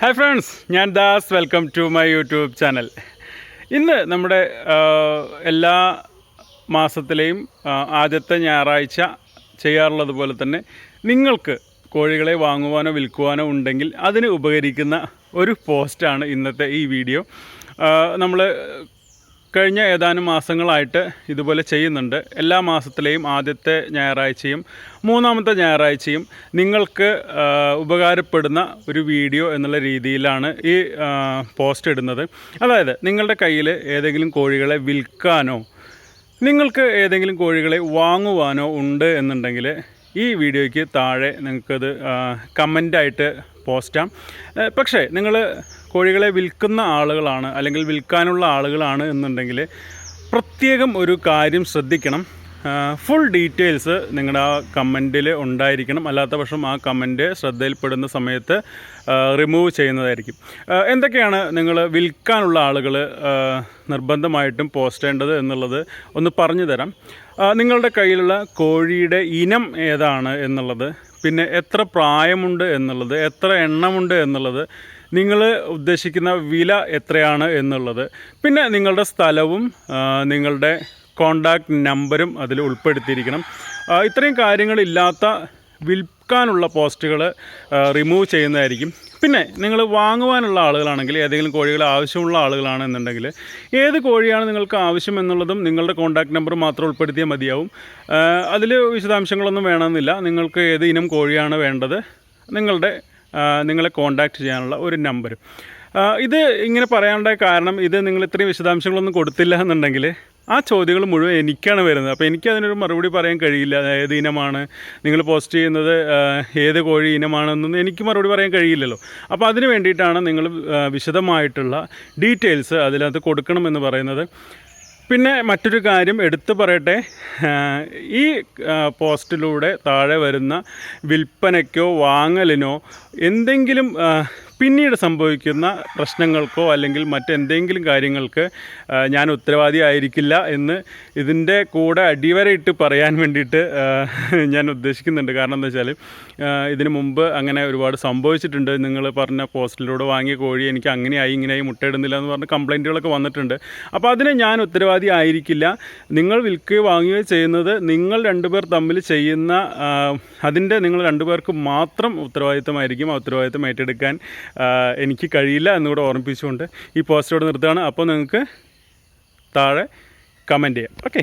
Hi friends ഞാൻ Das. Welcome to my YouTube channel ഇന്ന് നമ്മുടെ എല്ലാ മാസത്തിലെയും ആദ്യത്തെ ഞായറാഴ്ച ചെയ്യാറുള്ളത് പോലെ തന്നെ നിങ്ങൾക്ക് കോഴികളെ വാങ്ങുവാനോ വിൽക്കുവാനോ ഉണ്ടെങ്കിൽ അതിന് ഉപകരിക്കുന്ന ഒരു പോസ്റ്റാണ് ഇന്നത്തെ ഈ വീഡിയോ. നമ്മൾ കഴിഞ്ഞ ഏതാനും മാസങ്ങളായിട്ട് ഇതുപോലെ ചെയ്യുന്നുണ്ട്. എല്ലാ മാസത്തിലെയും ആദ്യത്തെ ഞായറാഴ്ചയും മൂന്നാമത്തെ ഞായറാഴ്ചയും നിങ്ങൾക്ക് ഉപകാരപ്പെടുന്ന ഒരു വീഡിയോ എന്നുള്ള രീതിയിലാണ് ഈ പോസ്റ്റ് ഇടുന്നത്. അതായത് നിങ്ങളുടെ കയ്യിൽ ഏതെങ്കിലും കോഴികളെ വിൽക്കാനോ നിങ്ങൾക്ക് ഏതെങ്കിലും കോഴികളെ വാങ്ങുവാനോ ഉണ്ട് എന്നുണ്ടെങ്കിൽ ഈ വീഡിയോയ്ക്ക് താഴെ നിങ്ങൾക്കത് കമന്റായിട്ട് പോസ്റ്റാം. പക്ഷേ നിങ്ങൾ കോഴികളെ വിൽക്കുന്ന ആളുകളാണ് അല്ലെങ്കിൽ വിൽക്കാനുള്ള ആളുകളാണ് എന്നുണ്ടെങ്കിൽ പ്രത്യേകം ഒരു കാര്യം ശ്രദ്ധിക്കണം. ഫുൾ ഡീറ്റെയിൽസ് നിങ്ങളുടെ ആ കമന്റിൽ ഉണ്ടായിരിക്കണം. അല്ലാത്ത പക്ഷം ആ കമന്റ് ശ്രദ്ധയിൽപ്പെടുന്ന സമയത്ത് റിമൂവ് ചെയ്യുന്നതായിരിക്കും. എന്തൊക്കെയാണ് നിങ്ങൾ വിൽക്കാനുള്ള ആളുകൾ നിർബന്ധമായിട്ടും പോസ്റ്റ് ചെയ്യേണ്ടത് എന്നുള്ളത് ഒന്ന് പറഞ്ഞു തരാം. നിങ്ങളുടെ കയ്യിലുള്ള കോഴിയുടെ ഇനം ഏതാണ് എന്നുള്ളത് പിന്നെ എത്ര പ്രായമുണ്ട് എന്നുള്ളത് എത്ര എണ്ണമുണ്ട് എന്നുള്ളത് നിങ്ങൾ ഉദ്ദേശിക്കുന്ന വില എത്രയാണ് എന്നുള്ളത് പിന്നെ നിങ്ങളുടെ സ്ഥലവും നിങ്ങളുടെ കോണ്ടാക്ട് നമ്പരും അതിൽ ഉൾപ്പെടുത്തിയിരിക്കണം. ഇത്രയും കാര്യങ്ങളില്ലാത്ത വിൽക്കാനുള്ള പോസ്റ്റുകൾ റിമൂവ് ചെയ്യുന്നതായിരിക്കും. പിന്നെ നിങ്ങൾ വാങ്ങുവാനുള്ള ആളുകളാണെങ്കിൽ ഏതെങ്കിലും കോഴികൾ ആവശ്യമുള്ള ആളുകളാണെന്നുണ്ടെങ്കിൽ ഏത് കോഴിയാണ് നിങ്ങൾക്ക് ആവശ്യം എന്നുള്ളതും നിങ്ങളുടെ കോണ്ടാക്ട് നമ്പർ മാത്രം ഉൾപ്പെടുത്തിയാൽ മതിയാവും. അതിൽ വിശദാംശങ്ങളൊന്നും വേണമെന്നില്ല. നിങ്ങൾക്ക് ഏത് ഇനം കോഴിയാണ് വേണ്ടത് നിങ്ങളുടെ നിങ്ങളെ കോൺടാക്റ്റ് ചെയ്യാനുള്ള ഒരു നമ്പരും. ഇത് ഇങ്ങനെ പറയാനുള്ള കാരണം ഇത് നിങ്ങൾ ഇത്രയും വിശദാംശങ്ങളൊന്നും കൊടുത്തില്ല എന്നുണ്ടെങ്കിൽ ആ ചോദ്യങ്ങൾ മുഴുവൻ എനിക്കാണ് വരുന്നത്. അപ്പോൾ എനിക്ക് അതിനൊരു മറുപടി പറയാൻ കഴിയില്ല. ഏത് ഇനമാണ് നിങ്ങൾ പോസ്റ്റ് ചെയ്യുന്നത്? ഏത് കോഴി ഇനമാണെന്നൊന്നും എനിക്ക് മറുപടി പറയാൻ കഴിയില്ലല്ലോ. അപ്പോൾ അതിന് വേണ്ടിയിട്ടാണ് നിങ്ങൾ വിശദമായിട്ടുള്ള ഡീറ്റെയിൽസ് അതിനകത്ത് കൊടുക്കണമെന്ന് പറയുന്നത്. പിന്നെ മറ്റൊരു കാര്യം എടുത്തു പറയട്ടെ. ഈ പോസ്റ്റിലൂടെ താഴെ വരുന്ന വിൽപ്പനയ്ക്കോ വാങ്ങലിനോ എന്തെങ്കിലും പിന്നീട് സംഭവിക്കുന്ന പ്രശ്നങ്ങൾക്കോ അല്ലെങ്കിൽ മറ്റെന്തെങ്കിലും കാര്യങ്ങൾക്ക് ഞാൻ ഉത്തരവാദി ആയിരിക്കില്ല എന്ന് ഇതിന്റെ കൂടെ അടിവരയിട്ട് പറയാൻ വേണ്ടിയിട്ട് ഞാൻ ഉദ്ദേശിക്കുന്നുണ്ട്. കാരണം എന്താ വെച്ചാൽ ഇതിനു മുമ്പ് അങ്ങനെ ഒരുപാട് സംഭവിച്ചിട്ടുണ്ട്. നിങ്ങൾ പറഞ്ഞ പോസ്റ്റിലൂടെ വാങ്ങിയ കോഴി എനിക്ക് അങ്ങനെയായി ഇങ്ങനെയായി മുട്ടയിടുന്നില്ല എന്ന് പറഞ്ഞ് കംപ്ലൈന്റുകളൊക്കെ വന്നിട്ടുണ്ട്. അപ്പോൾ അതിന് ഞാൻ ഉത്തരവാദി ആയിരിക്കില്ല നിങ്ങൾ വിൽക്കുകയോ വാങ്ങുകയോ ചെയ്യുന്നത് നിങ്ങൾ രണ്ടുപേർ തമ്മിൽ ചെയ്യുന്ന അതിന്റെ നിങ്ങൾ രണ്ടുപേർക്ക് മാത്രം ഉത്തരവാദിത്തമായിരിക്കും ആ ഉത്തരവാദിത്തം ഏറ്റെടുക്കാൻ. എനിക്ക് കഴിയില്ല എന്നുകൂടെ ഓർമ്മിപ്പിച്ചുകൊണ്ട് ഈ പോസ്റ്റോട് നിർത്തുകയാണ്. അപ്പോൾ നിങ്ങൾക്ക് താഴെ കമന്റ് ചെയ്യാം. ഓക്കെ